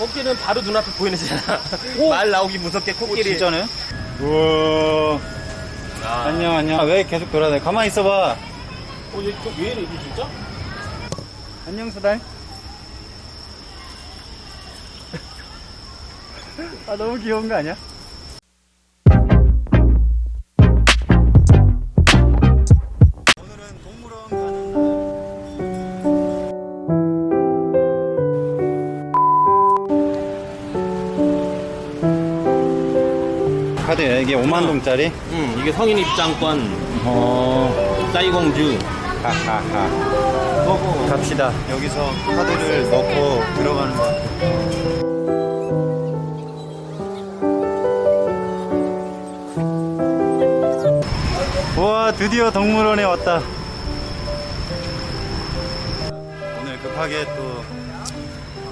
코끼리는 바로 눈앞에 보이는 잖아. 말 나오기 무섭게 코끼리. 진짜네? 우와. 아. 안녕, 안녕. 아, 왜 계속 돌아다녀? 가만히 있어봐. 어, 얘, 저, 왜 이래, 이게 진짜? 안녕, 수달. 아, 너무 귀여운 거 아니야? 카드야, 이게 5만 동짜리? 응, 이게 성인 입장권, 어, 싸이공주. 하하하. 갑시다. 여기서 카드를 넣고 들어가는 거. 와, 드디어 동물원에 왔다. 오늘 급하게 또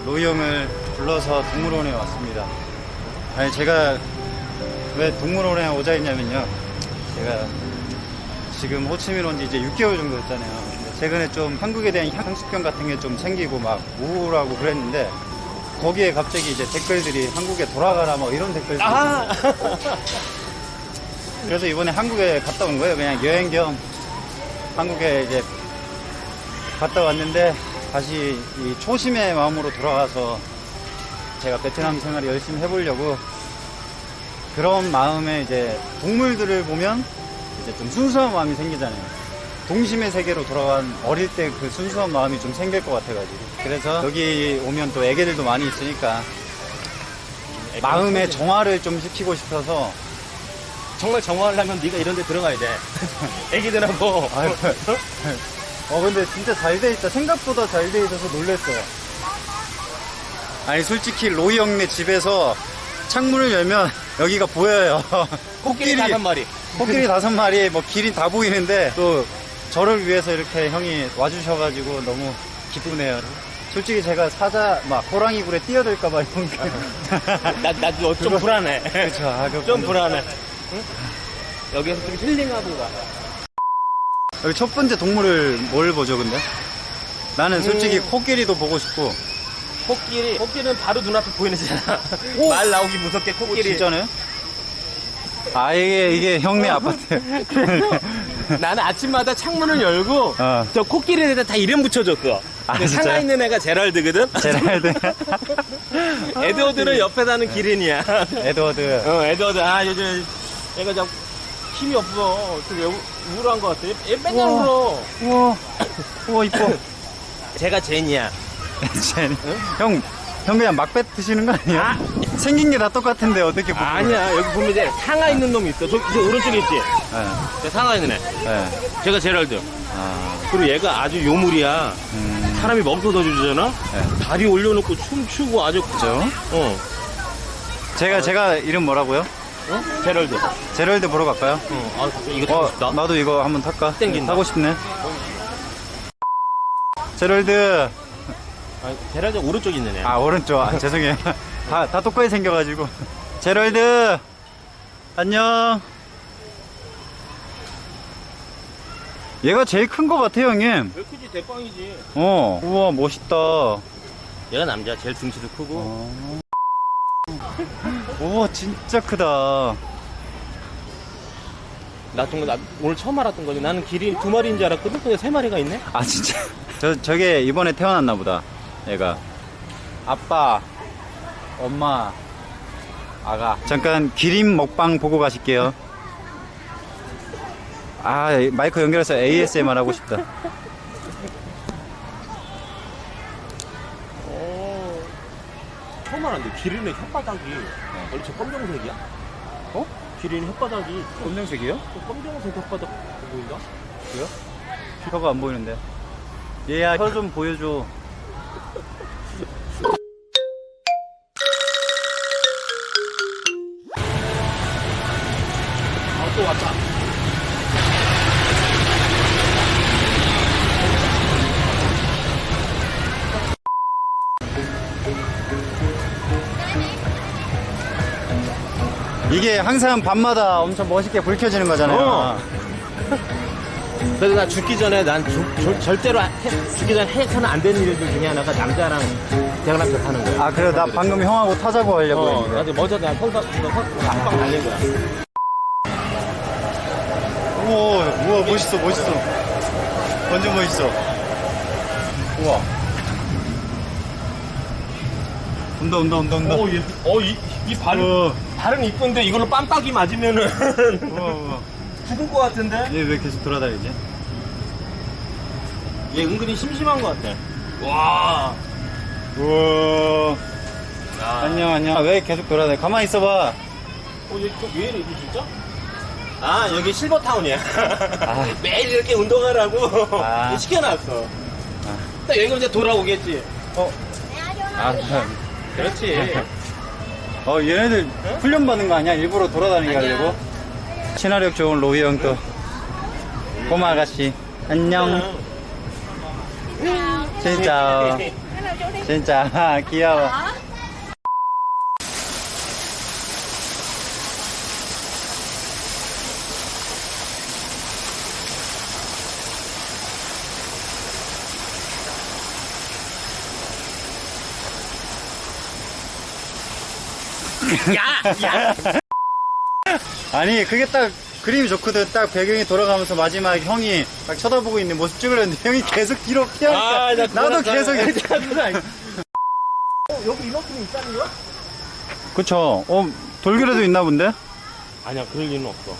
로이 형을 불러서 동물원에 왔습니다. 아니, 제가 왜 동물원에 오자 했냐면요. 제가 지금 호치민 온 지 이제 6개월 정도 됐잖아요. 근데 최근에 좀 한국에 대한 향수병 같은 게 좀 생기고 막 우울하고 그랬는데 거기에 갑자기 이제 댓글들이 한국에 돌아가라 뭐 이런 댓글들이 아! 그래서 이번에 한국에 갔다 온 거예요. 그냥 여행 겸 한국에 이제 갔다 왔는데 다시 이 초심의 마음으로 돌아가서 제가 베트남 생활을 열심히 해보려고 그런 마음에 이제 동물들을 보면 이제 좀 순수한 마음이 생기잖아요. 동심의 세계로 돌아간 어릴 때 그 순수한 마음이 좀 생길 것 같아가지고. 그래서 여기 오면 또 애기들도 많이 있으니까 마음의 정화를 좀 시키고 싶어서 정말 정화하려면 네가 이런 데 들어가야 돼. 애기들하고. 아유, 어 근데 진짜 잘 돼 있다. 생각보다 잘 돼 있어서 놀랬어요. 아니 솔직히 로이 형네 집에서 창문을 열면 여기가 보여요. 코끼리 다섯 마리. 코끼리 다섯 마리, 뭐 기린 다 보이는데 또 저를 위해서 이렇게 형이 와주셔가지고 너무 기쁘네요. 솔직히 제가 사자 막 호랑이 굴에 뛰어들까봐 형. 나, 나도 좀 불안해. 그렇죠. 아, 그- 좀 불안해. 응? 여기서 좀 힐링하고 가. 여기 첫 번째 동물을 뭘 보죠, 근데? 나는 솔직히 음. 코끼리도 보고 싶고. 코끼리. 코끼리는 바로 눈앞에 보이는 잖아. 오! 말 나오기 무섭게 코끼리. 진짜네? 아 이게 이게 형네 아파트. 나는 아침마다 창문을 열고 어. 저 코끼리에다 다 이름 붙여줬어. 아, 근데 진짜요? 상하에 있는 애가 제랄드거든. 제랄드. 에드워드는 옆에 사는 기린이야. 에드워드. 어, 에드워드. 아 요즘 애가 좀 힘이 없어. 좀 우- 우울한 것 같아. 얘 맨날 우와. 울어. 우와. 우와 이뻐. 제가 제니야. 쟤, 형, 형 그냥 막 뱉으시는 거 아니에요? 아. 생긴 게 다 똑같은데 어떻게 보면? 아니야. 여기 보면 이제 상하 있는 놈이 있어. 저, 저 오른쪽에 있지. 네, 저 상하 있는 애. 네. 제가 제랄드. 아, 그리고 얘가 아주 요물이야. 음, 사람이 멈춰서 주잖아. 네. 다리 올려놓고 춤추고 아주 그죠? 어. 제가 제가 이름 뭐라고요? 어? 제랄드. 제럴드 보러 갈까요? 어. 아, 이거 타고 어, 싶다. 나도 이거 한번 탈까? 땡긴다. 타고 싶네. 제럴드. 아, 제랄드 오른쪽에 있는 애. 아 오른쪽. 아, 죄송해요. 다, 다 똑같이 생겨가지고. 제럴드. 안녕. 얘가 제일 큰것 같아 형님. 왜 크지? 대빵이지. 어. 우와 멋있다. 얘가 남자, 제일 등치도 크고. 어. 우와 진짜 크다. 나 좀, 나 오늘 처음 알았던 거지. 나는 길이 두 마리인 줄 알았거든. 근데 세 마리가 있네. 아 진짜. 저 저게 이번에 태어났나 보다. 얘가. 아빠, 엄마, 아가. 잠깐 기린 먹방 보고 가실게요. 아 마이크 연결해서 ASMR 하고 싶다. 어. 처음 알았는데 기린의 혓바닥이 원래 저 검정색이야? 어? 기린 혓바닥이 검정색이요? 저 검정색 혓바닥 보인다? 그요? 혀가 안 보이는데. 얘야 혀 좀 보여줘. 또 왔다. 이게 항상 밤마다 엄청 멋있게 불 켜지는 거잖아요. 어. 그래서 나 죽기 전에 난 주- 절- 절대로 해- 죽기 전에 해서는 안 되는 일들 중에 하나가 남자랑 대관람차 타는 거야. 아, 그래, 나 방금 형하고 타자고 하려고 어, 했는데. 나도 먼저 내가 선사, 선빵 날린 거야. 우와, 우와, 멋있어, 멋있어. 완전 멋있어. 우와. 온다, 온다, 온다, 온다. 어, 얘, 어, 이, 이 발은, 우와, 발은 이쁜데 이걸로 빰빡이 맞으면은 우와, 우와. 죽을 것 같은데? 얘 왜 계속 돌아다니지? 얘 은근히 심심한 것 같아. 와. 우와. 야. 안녕, 안녕. 아, 왜 계속 돌아다니? 가만히 있어봐. 어, 얘, 좀, 왜 이래, 이게 진짜? 아, 여기 실버타운이야. 아. 매일 이렇게 운동하라고 아. 시켜놨어. 아. 딱 여기 이제 돌아오겠지. 어. 아, 참. 그렇지. 어, 얘네들 훈련 받는 거 아니야? 일부러 돌아다니게 아니야. 하려고? 친화력 좋은 로이 형 또. 꼬마 아가씨. 안녕. 진짜. 진짜. 아, 귀여워. 야! 야! 아니, 그게 딱 그림이 좋거든. 딱 배경이 돌아가면서 마지막에 형이 딱 쳐다보고 있는 모습 찍으려는데 형이 계속 뒤로 피하니까 아, 나 나도 계속 이렇게. 어, 여기 이만큼 있다는 거야? 그쵸. 어, 돌기라도 있나 본데? 아니야, 그럴 리는 없어.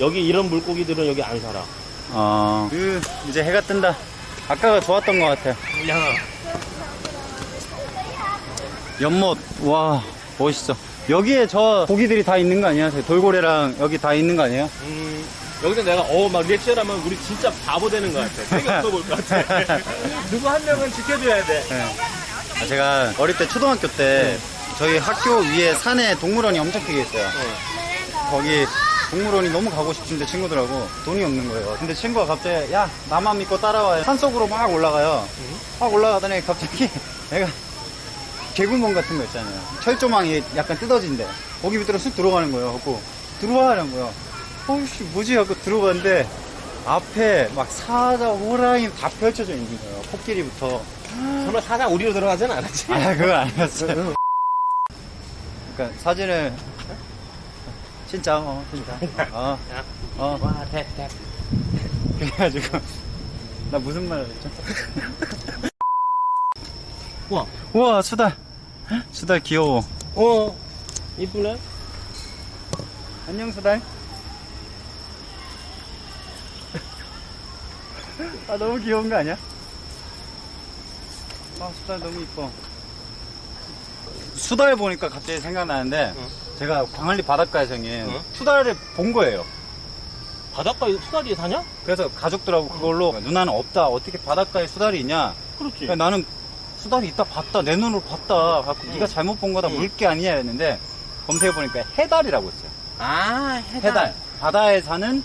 여기 이런 물고기들은 여기 안 살아. 어. 그, 이제 해가 뜬다. 아까가 좋았던 것 같아. 야. 연못, 와, 멋있어. 여기에 저 고기들이 다 있는 거 아니야? 돌고래랑 여기 다 있는 거 아니에요? 음, 여기서 내가, 어, 막 리액션하면 우리 진짜 바보 되는 것 같아. 되게 없어 보일 것 같아. 누구 한 명은 지켜줘야 돼. 아, 제가 어릴 때 초등학교 때 저희 학교 위에 산에 동물원이 엄청 크게 있어요. 거기 동물원이 너무 가고 싶은데 친구들하고 돈이 없는 거예요. 근데 친구가 갑자기 야 나만 믿고 따라와 산 속으로 막 올라가요. 막 올라가더니 갑자기 내가 개구멍 같은 거 있잖아요. 철조망이 약간 뜯어진대. 거기 밑으로 쑥 들어가는 거예요. 하고 들어와라는 거야. 어이씨 뭐지 하고 들어갔는데 앞에 막 사자, 호랑이 다 펼쳐져 있는 거예요. 코끼리부터. 설마 사장 우리로 들어가진 않았지? 아, 그건 아니었어요. 그러니까 사진을 진짜 어 진짜 어 야. 어. 와, 대, 대. 그래가지고 나 무슨 말을 했죠? 우와. 우와 수달 수달 귀여워 어, 이쁘네? 안녕 수달 아 너무 귀여운 거 아니야? 아 수달 너무 이뻐 수달 보니까 갑자기 생각나는데 어. 제가 광안리 바닷가에서 형님 어? 수달을 본 거예요 바닷가에 수달이 사냐? 그래서 가족들하고 그걸로 누나는 없다 어떻게 바닷가에 수달이 있냐 그렇지. 그러니까 나는 수달이 있다 봤다 내 눈으로 봤다. 갖고 응. 네가 잘못 본 거다 응. 물게 아니냐 했는데 검색해 보니까 해달이라고 있어요. 아, 해달. 바다에 사는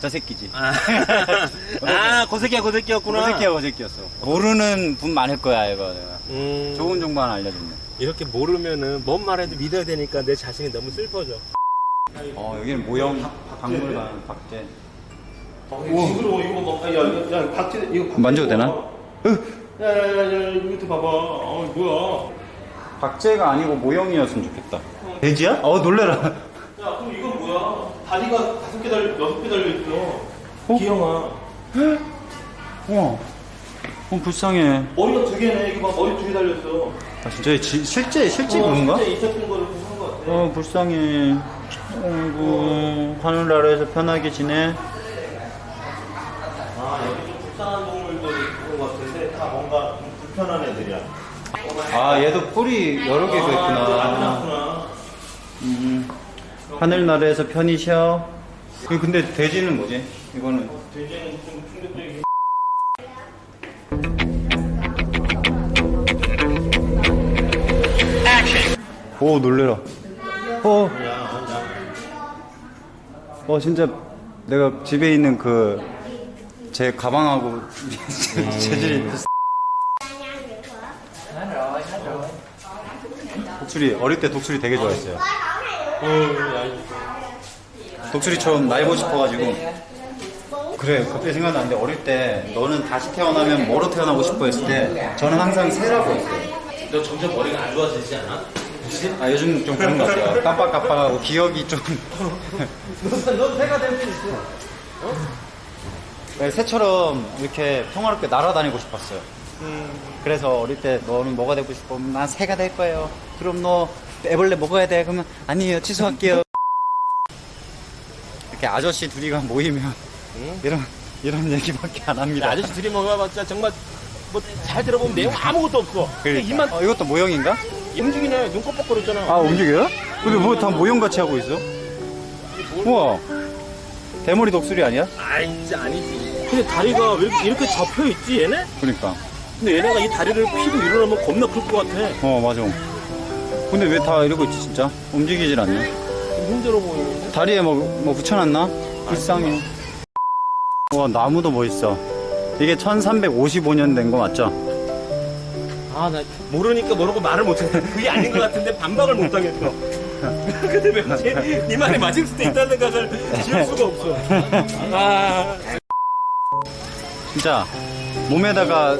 저 새끼지. 아, 아 고새끼야, 고새끼였구나. 고새끼야 고새끼였어. 모르는 분 많을 거야 이거. 내가 음, 좋은 정보 하나 알려줬네. 이렇게 모르면은 뭔 말해도 믿어야 되니까 내 자신이 너무 슬퍼져. 어 여기는 모형 박물관 박제. 징그러워, 이거 뭐, 야, 야, 야, 박지, 이거 만져도 되나? 야, 야, 야, 야, 이거 밑에 봐봐. 어, 뭐야. 박제가 아니고 모형이었으면 좋겠다 돼지야? 어 놀래라 야, 그럼 이건 뭐야? 다리가 다섯 개 달려, 여섯 개 달려있어. 어? 기영아. 우와 어 불쌍해 머리가 두 개네. 이거 봐, 머리 두 개 달렸어. 아 진짜 지- 실제 실제 어, 그런가? 진짜 있었던 거를 본것 같아. 어 불쌍해 아이고 하늘나라에서 편하게 지내 아, 여기 좀 불쌍한 동물들이 있는 것 같은데, 다 뭔가 좀 불편한 애들이야. 아 얘도 뿔이 여러 개가 아, 안 있구나 났구나. 음, 하늘나라에서 편히 쉬어. 그 근데 돼지는 뭐지? 이거는. 돼지는 좀 충격적이긴 오 놀래라. 어. 어 진짜 내가 집에 있는 그 제 가방하고 재질이 비슷 독수리 어릴 때 독수리 되게 좋아했어요 어, 야, 이거. 독수리 처럼 날고 싶어가지고 그래 갑자기 생각나는데 어릴 때 너는 다시 태어나면 뭐로 태어나고 싶어 했을 때 저는 항상 새라고 했어요 너 점점 머리가 안 좋아지지 않아? 아, 요즘 좀 그런 것 같아요. 깜빡깜빡하고 기억이 좀. 넌 새가 될 수 있어. 네, 새처럼 이렇게 평화롭게 날아다니고 싶었어요. 그래서 어릴 때 너는 뭐가 되고 싶어? 음, 난 새가 될 거예요. 그럼 너 애벌레 먹어야 돼? 그러면 아니에요. 취소할게요. 이렇게 아저씨 둘이가 모이면 응? 이런 이런 얘기밖에 안 합니다. 아저씨 둘이 먹어봤자 정말 뭐 잘 들어보면 내용 아무것도 없어. 그러니까. 이만 어, 이것도 모형인가? 움직이네. 눈 깜빡거렸잖아. 아 움직여요? 근데 뭐 다 모형같이 하고 있어? 우와 대머리 독수리 아니야? 진짜 아니지. 근데 다리가 왜 이렇게, 이렇게 접혀 있지, 얘네? 그러니까 근데 얘네가 이 다리를 피고 일어나면 겁나 클 것 같아. 어 맞아 근데 왜 다 이러고 있지 진짜? 움직이질 좀 힘들어 보이는데? 다리에 뭐, 뭐 붙여놨나? 불쌍해 와 나무도 멋있어 이게 1355년 된 거 맞죠? 아, 나 모르니까 뭐라고 말을 못해. 그게 아닌 것 같은데 반박을 못 하겠어. 근데 왠지 네 말이 맞을 수도 있다는 생각을 지울 수가 없어. 아, 진짜 몸에다가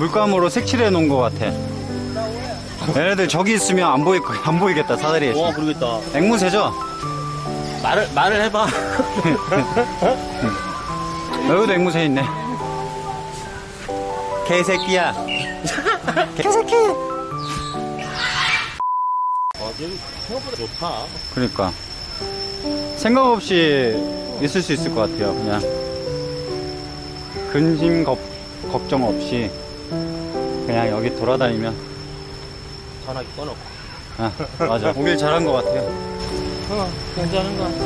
물감으로 색칠해 놓은 거 같아 얘네들 저기 있으면 안 보일 거, 안 보이겠다 사다리에 와, 그러겠다. 앵무새죠? 말을, 말을 해봐. 여기도 앵무새 있네 개새끼야 개새끼 아, 지금 생각보다 좋다. 그러니까 생각 없이 있을 수 있을 것 같아요. 그냥 근심 걱, 걱정 없이 그냥 여기 돌아다니면 전화기 꺼놓고. 아, 맞아 오길 잘한 것 같아요. 어, 괜찮은 거 같아.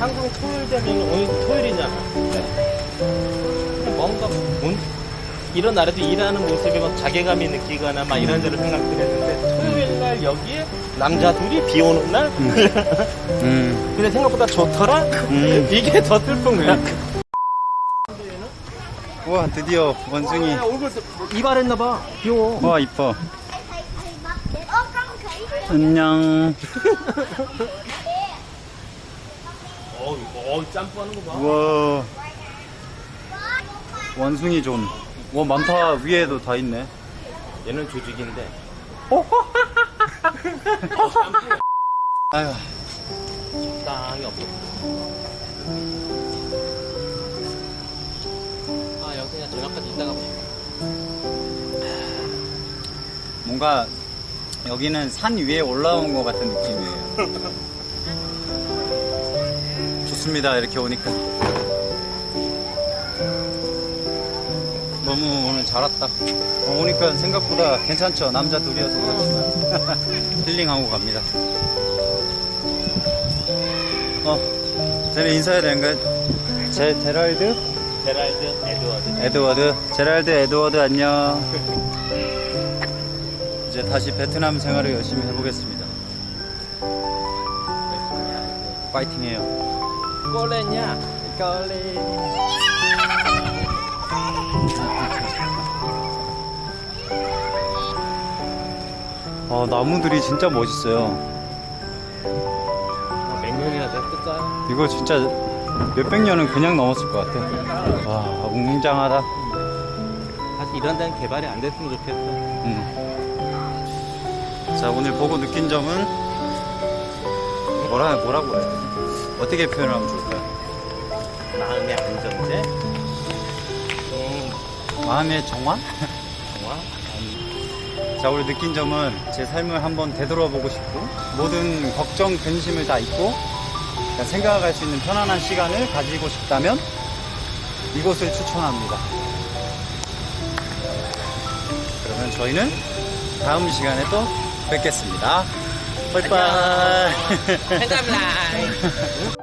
한국은 토요일 되면 오늘 토요일이잖아. 뭔가, 뭔, 이런 날에도 일하는 모습에 막 자괴감이 느끼거나 막 이런저런 생각들 했는데 토요일 날 여기에 남자 둘이 비 오는 날? 음, 근데 생각보다 좋더라? 음. 이게 더 슬픈 거야. 우와 드디어 원숭이. 야, 얼굴 이발했나봐. 귀여워. 와 이뻐. 안녕. 어, 어, 짬뽕하는 거 봐. 우와. 원숭이 존. 와 많다 위에도 다 있네. 얘는 조직인데. 아유. 땅이 없어. 저녁까지 있다가 보자. 뭔가 여기는 산 위에 올라온 것 같은 느낌이에요. 좋습니다. 이렇게 오니까. 너무 오늘 잘 왔다. 어, 오니까 생각보다 괜찮죠. 남자 둘이어서 그렇지만. 힐링하고 갑니다. 어, 쟤는 인사해야 되는가? 제, 제랄드? 제랄드 에드워드. 에드워드. 제랄드, 에드워드, 안녕. 이제 다시 베트남 생활을 열심히 해보겠습니다. 파이팅 해요. 꼴레냐? 어, 나무들이 진짜 멋있어요. 몇 년이나 됐을까? 이거 진짜 몇백 년은 그냥 넘었을 것 같아. 와, 웅장하다. 사실 이런 데는 개발이 안 됐으면 좋겠어. 음. 자, 오늘 보고 느낀 점은 뭐라, 뭐라고 해야 돼? 어떻게 표현하면 좋을까요? 마음의 안정제? 음, 마음의 정화? 좋아. 자, 오늘 느낀 점은 제 삶을 한번 되돌아보고 싶고, 모든 걱정, 근심을 다 잊고, 그냥 생각할 수 있는 편안한 시간을 가지고 싶다면, 이곳을 추천합니다. 그러면 저희는 다음 시간에 또 뵙겠습니다. 빠이빠이. 해감라이.